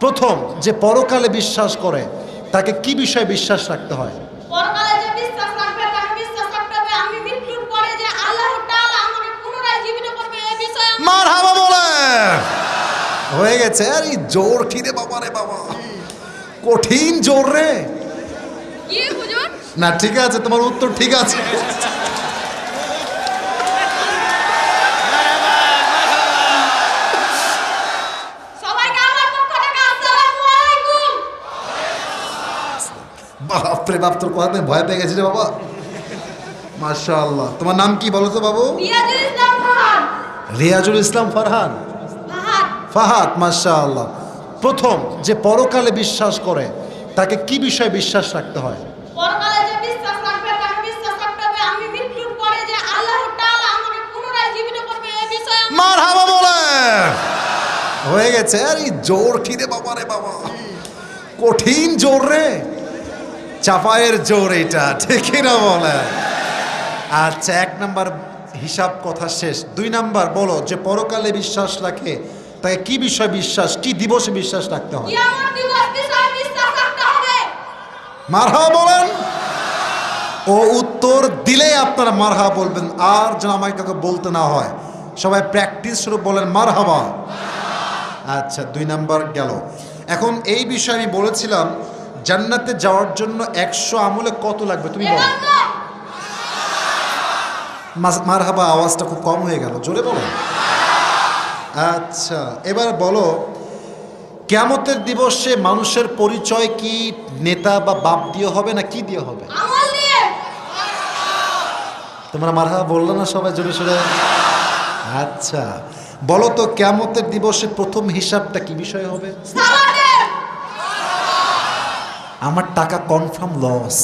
প্রথম যে পরকালে বিশ্বাস করে তাকে কি বিষয়ে বিশ্বাস রাখতে হয়? মার হাবা। বলে। হয়ে গেছে। আরে জোর রে বাবা রে বাবা? কঠিন জোর রে। না ঠিক আছে তোমার উত্তর ঠিক আছে। বাপরে বাপ তোর কথা ভয় পেয়ে গেছি রে বাবা। মাশাআল্লাহ। তোমার নাম কি বলো তো বাবু? রিয়াজুল ইসলাম ফারহান। ফাহাদ। মাশাআল্লাহ। প্রথম যে পরকালে বিশ্বাস করে তাকে কি বিষয়ে বিশ্বাস রাখতে হয়? মার হাবা। বলে। হয়ে গেছে। আরে জোর রে বাবা রে বাবা। কঠিন জোর রে। চাপায়ের জোর এটা ঠিকই না বলে? আচ্ছা এক নাম্বার হিসাব কথা শেষ। দুই নাম্বার বলো যে পরকালে বিশ্বাস রাখে তাকে কি বিষয় বিশ্বাস কি দিবসে বিশ্বাস রাখতে হয়? হবে। মারহা বলেন। ও উত্তর দিলেই আপনারা মারহা বলবেন আর যেন আমাকে কাউকে বলতে না হয়। সবাই প্র্যাকটিস শুরু বলেন মারহাবা আচ্ছা দুই নাম্বার গেল। এখন এই বিষয়ে আমি বলেছিলাম জান্নাতে যাওয়ার জন্য একশো আমলে কত লাগবে তুমি বলো। এজন্য মারহাবা আওয়াজটা খুব কম হয়ে গেল জোরে বলো। আচ্ছা এবার বলো কেমতের দিবসে মানুষের পরিচয় কি নেতা বা বাপ দিয়ে হবে না কি দিয়ে হবে? তোমরা মারহা বলল না সবাই জোরে সোরে? আচ্ছা বলো তো কেমতের দিবসে প্রথম হিসাবটা কি বিষয় হবে? আমার টাকা কনফার্ম লস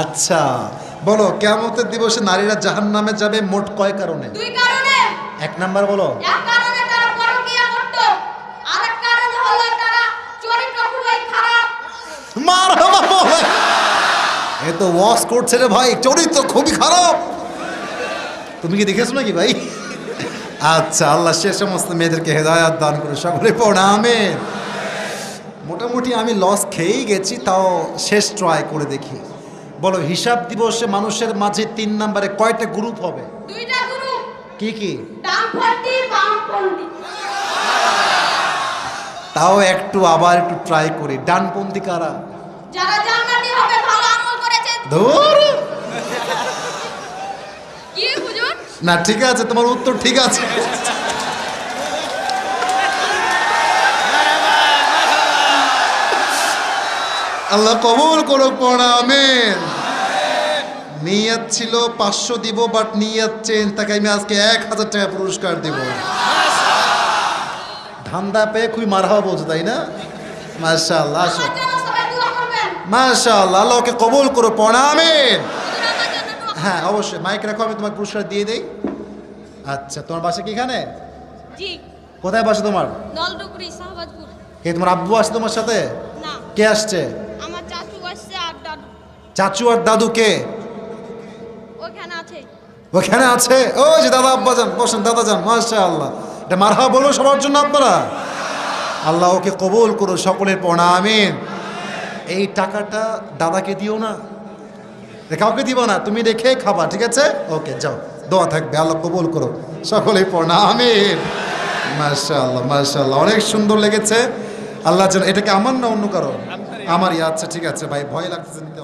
আচ্ছা বলো কেমতের দিবসে নারীরা জাহান নামে যাবে মোট কয় কারণে? এক নাম্বার বলো। এক কারণে তারা পরকীয়া করত আরেক কারণে হলো তারা চরিত্র খুবই খারাপ। মার এ তো ওয়াশ করছে রে ভাই চরিত্র খুবই খারাপ। তুমি কি দেখেছ নাকি ভাই? আচ্ছা আল্লাহ সে সমস্ত মেয়েদেরকে হেদায়াত দান করে সকলে প্রণামে মোটামুটি আমি লস খেয়েই গেছি তাও শেষ ট্রাই করে দেখি। বলো হিসাব দিবসে মানুষের মাঝে তিন নম্বরে কয়টা গ্রুপ হবে? কি কি? তাও একটু আবার একটু ট্রাই করি। ডানপন্থী কারা? না ঠিক আছে তোমার উত্তর ঠিক আছে। আল্লাহ কবুল করো পড়া আমেন। নিয়ত ছিল পাঁচশো দিব বাট নিয়ত চেঞ্জ তাকে আমি আজকে এক হাজার টাকা পুরস্কার দিব। ধান্দা পেয়ে খুবই মারহাবা বলছো তাই না? মাশাআল্লাহ আসো। আমার মাশাআল্লাহ আল্লাহকে কবুল করো আমার দোয়া হ্যাঁ অবশ্যই মাইক রাখো আমি তোমার পুরস্কার দিয়ে দেই। আচ্ছা তোমার বাসা কি এখানে? কোথায় বাসা তোমার? কে তোমার আব্বু আসছে তোমার সাথে? কে আসছে আমার চাচু আসছে আর দাদু চাচু আর দাদু কে? ওখানে আছে। ওখানে আছে? ও যে দাদা আব্বা যান বসেন দাদা যান মাসা আল্লাহ এটা মারহা বলো সবার জন্য আপনারা? আল্লাহ ওকে কবুল করো সকলের প্রণামিন এই টাকাটা দাদাকে দিও না। কাউকে দিব না তুমি রেখে খাবা ঠিক আছে? ওকে যাও দোয়া থাকবে আল্লাহ কবুল করো সকলের প্রণামিন মাশা আল্লাহ মাশা আল্লাহ অনেক সুন্দর লেগেছে। আল্লাহ যেন এটাকে আমার না অন্য কারও? আমারই আচ্ছা ঠিক আছে ভাই ভয় লাগতেছে নিতে